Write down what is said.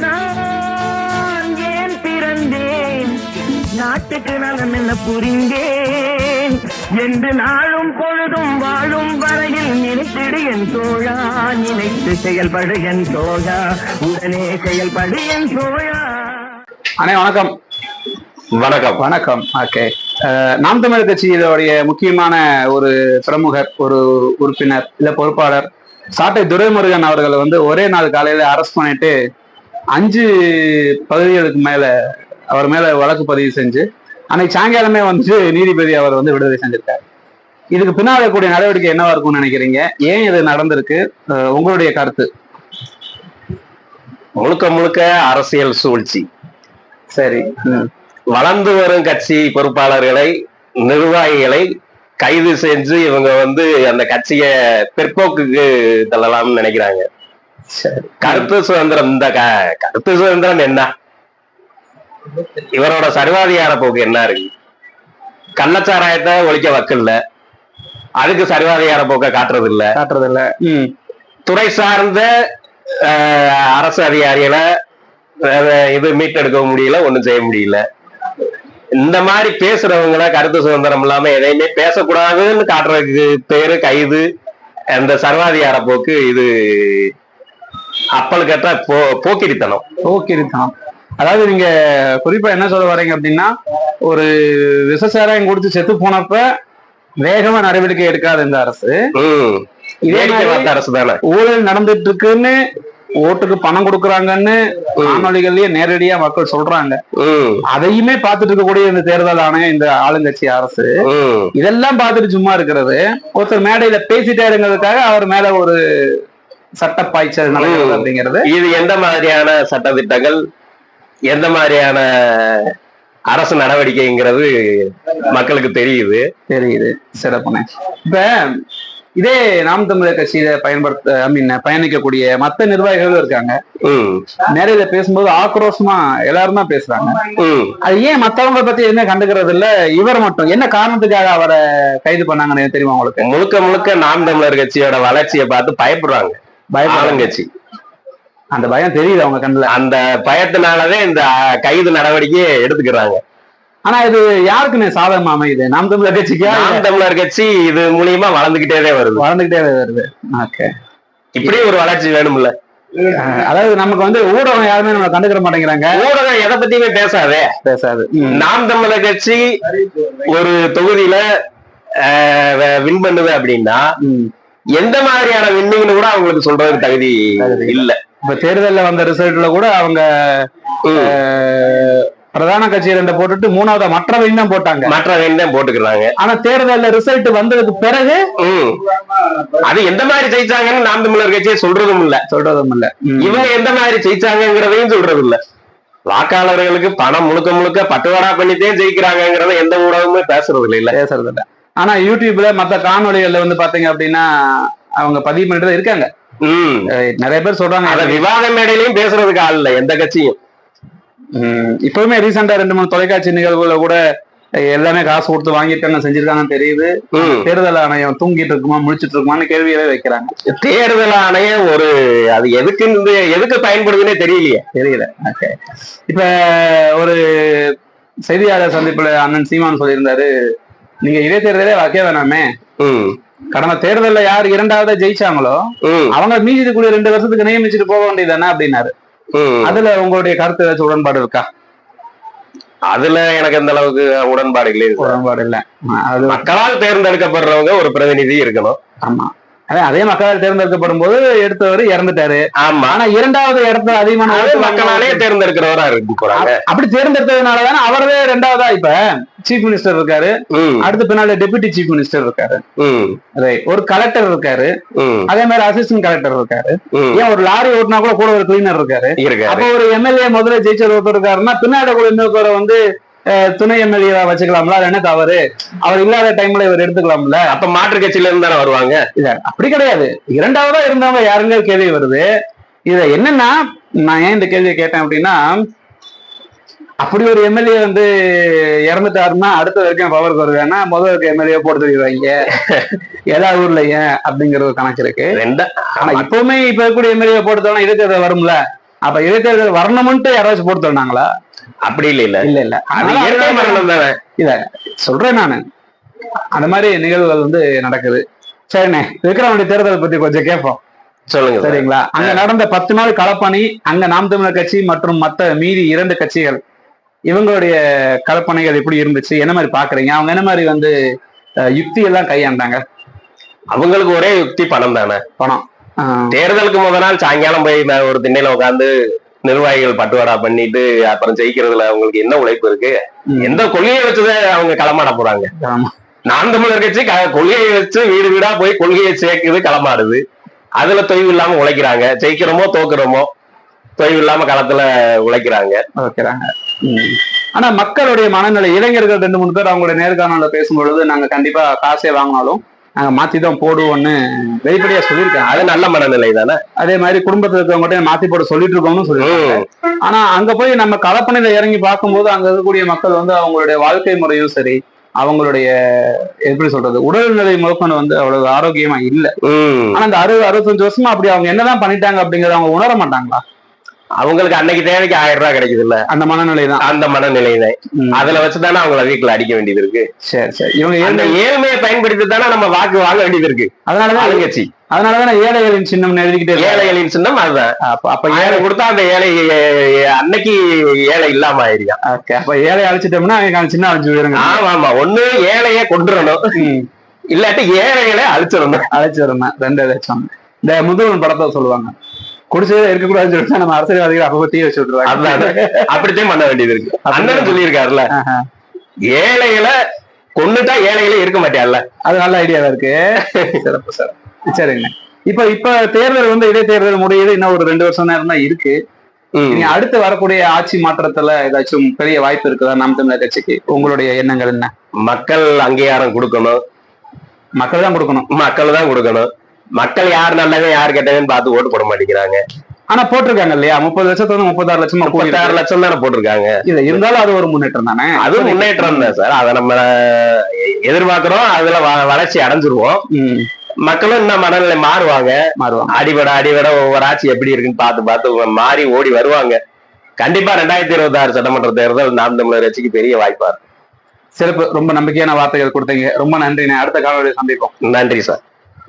நான் ஏன் பிறந்தேன்? நாட்டுக்கு நலம் என்ன புரிந்தேன்? என்று நாளும் பொழுதும் வாழும் வரையில் நினைத்திடு என் தோழா நினைத்து செயல்படு என் தோழா உடனே செயல்படு என் தோழா. அண்ணே வணக்கம். வணக்கம். வணக்கம். ஓகே. நாம் தமிழர் கட்சியினுடைய முக்கியமான ஒரு பிரமுகர் ஒரு உறுப்பினர் இல்ல பொறுப்பாளர் சாட்டை துரைமுருகன் அவர்களை வந்து ஒரே நாள் காலையில அரெஸ்ட் பண்ணிட்டு அஞ்சு பகுதிகளுக்கு மேல அவர் மேல வழக்கு பதிவு செஞ்சு அன்னைக்கு சாயங்காலமே வந்து நீதிபதி அவர் வந்து விடுதலை செஞ்சிருக்காரு. இதுக்கு பின்னால் இருக்கக்கூடிய நடவடிக்கை என்னவா இருக்கும்னு நினைக்கிறீங்க? ஏன் இது நடந்திருக்கு? உங்களுடைய கருத்து. முழுக்க முழுக்க அரசியல் சூழ்ச்சி. சரி. வளர்ந்து வரும் கட்சி பொறுப்பாளர்களை நிர்வாகிகளை கைது செஞ்சு இவங்க வந்து அந்த கட்சியை பிற்போக்குக்கு தள்ளலாம்னு நினைக்கிறாங்க. கருத்து சுதந்திரம் இந்த கருத்து சுதந்திரம் என்ன? இவரோட சர்வாதிகார போக்கு என்ன இருக்கு? கள்ளச்சாராயத்தை ஒழிக்க வக்கில்ல. அதுக்கு சர்வாதிகார போக்க காட்டுறது இல்ல காட்டுறது இல்ல துறை சார்ந்த அரசு அதிகாரிகளை இது மீட்டெடுக்க முடியல ஒண்ணும் செய்ய முடியல. இந்த மாதிரி பேசுறவங்கள கருத்து சுதந்திரம் இல்லாம எதையுமே பேசக்கூடாதுன்னு காட்டுறதுக்கு பேரு கைது. அந்த சர்வாதிகார போக்கு இது அப்பல் கேட்டா போ போக்கிரித்தனம். போக்கிருக்கான் அதாவது நீங்க குறிப்பா என்ன சொல்ல வரீங்க அப்படின்னா ஒரு விசசாராயம் குடிச்சு செத்து போனப்ப வேகமா நடவடிக்கை எடுக்காத இந்த அரசு. இதே மாதிரி அரசு தானே? ஊழல் நடந்துட்டு இருக்குன்னு ஓட்டுக்கு பணம் கொடுக்கறாங்கன்னு காணொலிகள்லயே நேரடியா மக்கள் சொல்றாங்க. அதையுமே பார்த்துட்டு இருக்கக்கூடிய இந்த தேர்தல் ஆணையம் இந்த ஆளுங்கட்சி அரசு. இதெல்லாம் பார்த்துட்டு சும்மா இருக்கிறது. ஒருத்தர் மேடையில பேசிட்டாருங்கிறதுக்காக அவர் மேல ஒரு சட்ட பாய்ச்சல் நடக்கிறது. அப்படிங்கிறது இது எந்த மாதிரியான சட்டதிட்டங்கள் எந்த மாதிரியான அரசு நடவடிக்கைங்கிறது மக்களுக்கு தெரியுது. தெரியுது. சிறப்புண்ணே இப்ப இதே நாம் தமிழர் கட்சியில பயன்படுத்த ஐ மீன் பயணிக்கக்கூடிய மத்த நிர்வாகிகளும் இருக்காங்க. ம். நேரையில பேசும்போது ஆக்ரோஷமா எல்லாரும் தான் பேசுறாங்க அது ஏன் மத்தவங்க பத்தி எதுவுமே கண்டுக்கிறது இல்ல? இவர் மட்டும். என்ன காரணத்துக்காக அவரை கைது பண்ணாங்கன்னு தெரியுமா உங்களுக்கு? முழுக்க முழுக்க நாம் தமிழர் கட்சியோட வளர்ச்சியை பார்த்து பயப்படுறாங்க. பயப்படுறாங்க ஆளுங்கட்சி. அந்த பயம் தெரியுது அவங்க கண்ணுல. அந்த பயத்தினாலதான் இந்த கைது நடவடிக்கையை எடுத்துக்கிறாங்க. ஆனா இது யாருக்குன்னு சாதகமா அமையுது? நாம் தமிழர் கட்சிக்கா நாம் தமிழர் கட்சி இது மூலியமா வளர்ந்துகிட்டே வருது. வளர்ந்துகிட்டே வருது. ஓகே. இப்படி ஒரு வளர்ச்சி வேணும்ல. அதாவது நமக்கு வந்து ஊடகம் யாருமே நம்ம கண்டுக்கிற மாட்டேங்கிறாங்க. ஊடகம் எதை பத்தியுமே பேசாதே. பேசாது. நாம் தமிழர் கட்சி ஒரு தொகுதியில வின் பண்ணுது அப்படின்னா. எந்த மாதிரியான கூட அவங்களுக்கு சொல்றதுக்கு தகுதி இல்ல. இப்ப தேர்தல்ல வந்த ரிசல்ட்ல கூட அவங்க பிரதான கட்சி ரெண்டு போட்டுட்டு மூணாவது மற்றவையும் தான் போட்டாங்க. மற்ற தான் போட்டுக்கிறாங்க. ஆனா தேர்தல்ல ரிசல்ட் வந்ததுக்கு பிறகு. அது எந்த மாதிரி ஜெயிச்சாங்கன்னு நாம் தமிழர் கட்சியை சொல்றதும் இல்ல. சொல்றதும் இல்ல. இவங்க எந்த மாதிரி ஜெயிச்சாங்கிறதையும் சொல்றது இல்ல. வாக்காளர்களுக்கு பணம் முழுக்க முழுக்க பட்டுவாடா பண்ணிட்டே ஜெயிக்கிறாங்கிறத எந்த ஊடகமுமே பேசுறது இல்ல. இல்ல பேசுறது இல்ல ஆனா யூடியூப்ல மத்த காணொளிகள்ல வந்து பாத்தீங்க அப்படின்னா அவங்க பதிவு பண்ணிட்டு தான் இருக்காங்க. நிறைய பேர் சொல்றாங்க. அத விவாத மேடையிலயும் பேசுறதுக்கு ஆள் இல்ல எந்த கட்சியும். இப்பவுமே ரீசெண்டா ரெண்டு மூணு தொலைக்காட்சி நிகழ்வுல கூட எல்லாமே காசு கொடுத்து வாங்கியிருக்காங்க செஞ்சிருக்காங்கன்னு தெரியுது. தேர்தல் ஆணையம் தூங்கிட்டு இருக்குமா முழிச்சிட்டு இருக்குமான்னு கேள்வியவே வைக்கிறாங்க. தேர்தல் ஆணையம் ஒரு அது எதுக்கு எதுக்கு பயன்படுதுன்னே தெரியலையே. தெரியல. ஓகே இப்ப ஒரு செய்தியாளர் சந்திப்புல அண்ணன் சீமான் சொல்லியிருந்தாரு நீங்க இடைத்தேர்தலே வைக்க வேணாமே. கடந்த தேர்தல்ல யார் இரண்டாவதா ஜெயிச்சாங்களோ அவங்க மீதி இருக்கக்கூடிய ரெண்டு வருஷத்துக்கு நியமிச்சுட்டு போக வேண்டியதானே அப்படின்னாரு. அதுல உங்களுடைய கருத்து ஏதாச்சும் உடன்பாடு இருக்கா? அதுல எனக்கு எந்த அளவுக்கு உடன்பாடு இல்லை. உடன்பாடு இல்ல. மக்களால் தேர்ந்தெடுக்கப்படுறவங்க ஒரு பிரதிநிதி இருக்கணும். ஆமா. அதே மக்களால் தேர்ந்தெடுக்கப்படும் போது எடுத்தவர் இறந்துட்டாரு. ஆமா. ஆனா இரண்டாவது இடத்துல அதிகமான மக்களாலே தேர்ந்தெடுக்கிறவரா இருக்கு அப்படி தேர்ந்தெடுத்ததுனால தானே அவரவே ரெண்டாவதா இப்ப சீஃப் மினிஸ்டர் இருக்காரு. அடுத்த பின்னால டெபுட்டி சீஃப் மினிஸ்டர் இருக்காரு. ரைட் ஒரு கலெக்டர் இருக்காரு. அதே மாதிரி அசிஸ்டன்ட் கலெக்டர் இருக்காரு. ஏன் ஒரு லாரி ஓட்டினா கூட கூட ஒரு கிளீனர் இருக்காரு. அப்போ ஒரு எம்எல்ஏ முதல்ல ஜெயிச்சர் ஒருத்தர் இருக்காருன்னா பின்னாடி கூட இன்னொருத்தரை வந்து துணை எம்எல்ஏ வச்சுக்கலாம்ல? அது என்ன தவறு? அவர் இல்லாத டைம்ல இவர் எடுத்துக்கலாம்ல? அப்ப மாற்று கட்சியில இருந்து தானே வருவாங்க? இல்ல அப்படி கிடையாது. இரண்டாவதா இருந்தவங்க யாருங்க கேள்வி வருது. இதுல என்னன்னா நான் ஏன் இந்த கேள்வியை கேட்டேன் அப்படின்னா அப்படி ஒரு எம்எல்ஏ வந்து இறந்துட்டாருன்னா அடுத்த வரைக்கும் பவருக்கு வருவேன்னா முதல் இருக்க எம்எல்ஏ போட்டு தெரியுவாங்க எல்லா ஊர்ல ஏன்? அப்படிங்கிற ஒரு கணக்கு இருக்கு. ரெண்ட ஆனா இப்பவுமே இப்ப இருக்கக்கூடிய எம்எல்ஏ போட்டுட்டோம்னா இதுக்கு வரும்ல? அப்ப இடைத்தேர்தல் வரணும்ட்டு யாராச்சும் போட்டு தந்தாங்களா அப்படி இல்ல இல்ல. இல்ல இல்ல. அது இல்ல சொல்றேன் நானு. அந்த மாதிரி நிகழ்வுகள் வந்து நடக்குது. சரிண்ணே விக்ரவாண்டி தேர்தலை பத்தி கொஞ்சம் கேட்போம். சொல்லுங்க சார். சரிங்களா? அங்க நடந்த பத்து நாள் களப்பணி அங்க நாம் தமிழர் கட்சி மற்றும் மத்த மீதி இரண்டு கட்சிகள். இவங்களுடைய களப்பணிகள் எப்படி இருந்துச்சு? என்ன மாதிரி பாக்குறீங்க? அவங்க என்ன மாதிரி வந்து யுக்தி எல்லாம் கையாண்டாங்க? அவங்களுக்கு ஒரே யுக்தி பணம் தானே. பணம். தேர்தலுக்கு முத நாள் சாயங்காலம் போய் ஒரு திண்ணையில உட்காந்து நிர்வாகிகள் பட்டுவாடா பண்ணிட்டு அப்புறம் ஜெயிக்கிறதுல அவங்களுக்கு என்ன உழைப்பு இருக்கு. எந்த கொள்கையை வச்சுதான் அவங்க களமாட போறாங்க. நான் தமிழர் கட்சி கொள்கையை வச்சு வீடு வீடா போய் கொள்கையை சேர்க்குது களமாடுது அதுல தொய்வு இல்லாம உழைக்கிறாங்க ஜெயிக்கிறோமோ தோக்குறோமோ தொய்வு இல்லாம களத்துல உழைக்கிறாங்க வைக்கிறாங்க ம். ஆனா மக்களுடைய மனநிலை இளைஞர்கள் ரெண்டு மூணு பேர் அவங்களுடைய நேர்காணல பேசும்பொழுது நாங்க கண்டிப்பா காசே வாங்கினாலும் நாங்க மாத்தி தான் போடுவோம்னு வெளிப்படையா சொல்லியிருக்காங்க. அது நல்ல மனநிலை தானே? அதே மாதிரி குடும்பத்துல இருக்கவங்ககிட்ட மாத்தி போட சொல்லிட்டு இருக்கோம்னு சொல்லியிருக்காங்க. ஆனா அங்க போய் நம்ம களப்பணியில இறங்கி பார்க்கும்போது அங்க இருக்கக்கூடிய மக்கள் வந்து அவங்களுடைய வாழ்க்கை முறையும் சரி அவங்களுடைய எப்படி சொல்றது உடல்நிலை முதற்கொண்டு வந்து அவ்வளவு ஆரோக்கியமா இல்ல. ஆனா அந்த அறுபது அறுபத்தஞ்சு வருஷமா அப்படி அவங்க என்னதான் பண்ணிட்டாங்க அப்படிங்கறத அவங்க உணர மாட்டாங்களா? அவங்களுக்கு அன்னைக்கு தேவைக்கு ஆயிரம் ரூபாய் கிடைக்குது இல்ல அந்த மனநிலை தான் அந்த மனநிலை தான் அதுல வச்சுதானே அவங்கள வீட்டுல அடிக்க வேண்டியது இருக்கு. சரி சரி. இவங்க அந்த ஏழை ஏழ்மையை பயன்படுத்தி தானே நம்ம வாக்கு வாங்க வேண்டியது இருக்கு. அதனாலதான் ஆளுங்கட்சி அதனாலதான் ஏழைகளின் சின்னம் எழுதிக்கிட்டே. ஏழைகளின் சின்னம் அதுதான். அப்ப அப்ப ஏழை கொடுத்தா அந்த ஏழை அன்னைக்கு ஏழை இல்லாம ஆயிருக்கான் அப்ப ஏழை அழிச்சிட்டோம்னா சின்ன அழிச்சு போயிருங்க ஆமா ஆமா. ஒண்ணு ஏழைய கொண்டுறணும் இல்லாட்டி ஏழைகளை அழிச்சிடணும். அழிச்சிடணும். ரெண்டு ஏதாச்சும் இந்த முதல்வன் படத்தை சொல்லுவாங்க. குடிச்சதே இருக்கக்கூடாதுன்னு சொல்லிட்டு நம்ம அரசியல்வாதிகள் அப்ப தீ வச்சு விட்டுருவாங்க. அப்படித்தான் பண்ண வேண்டியது இருக்கு. அண்ணன் சொல்லியிருக்காருல்ல. ஏழைகளை கொண்டுட்டா ஏழைகளே இருக்க மாட்டியால அது நல்ல ஐடியாவா இருக்கு. சிறப்பு சார். சரிங்க. இப்ப இப்ப தேர்தல் வந்து இடைத்தேர்தல் முடியுது. இன்னும் ஒரு ரெண்டு வருஷம் நேரம் தான் இருக்கு. நீங்க அடுத்து வரக்கூடிய ஆட்சி மாற்றத்துல ஏதாச்சும் பெரிய வாய்ப்பு இருக்குதா நாம் தமிழர் கட்சிக்கு? உங்களுடைய எண்ணங்கள் என்ன? மக்கள் அங்கீகாரம் கொடுக்கணும். மக்கள் தான் கொடுக்கணும். மக்கள் தான் கொடுக்கணும். மக்கள் யார் நல்லவன் யார் கெட்டவன் பார்த்து ஓட்டு போட மாட்டேங்கிறாங்க. ஆனா போட்டிருக்காங்க இல்லையா? முப்பது லட்சத்துல இருந்து முப்பத்தாறு லட்சமா முப்பத்தாறு லட்சம் தானே போட்டிருக்காங்க. இல்ல இருந்தாலும் அது ஒரு முன்னேற்றம் தானே? அது முன்னேற்றம் தான் சார். அதை நம்ம எதிர்பார்க்கிறோம் அதுல வளர்ச்சி அடைஞ்சிருவோம். மக்களும் இன்னும் மனநிலை மாறுவாங்க. மாறுவாங்க. அடிபட அடிபட ஒவ்வொரு ஆட்சி எப்படி இருக்குன்னு பார்த்து பார்த்து மாறி ஓடி வருவாங்க. கண்டிப்பா ரெண்டாயிரத்தி இருபத்தி ஆறு சட்டமன்ற தேர்தல் நாம் தமிழர் கட்சிக்கு பெரிய வாய்ப்பா இருக்கும் சிறப்பு. ரொம்ப நம்பிக்கையான வார்த்தைகள் கொடுத்தீங்க. ரொம்ப நன்றிண்ணே. அடுத்த காணொலியை சந்திப்போம். நன்றி சார்.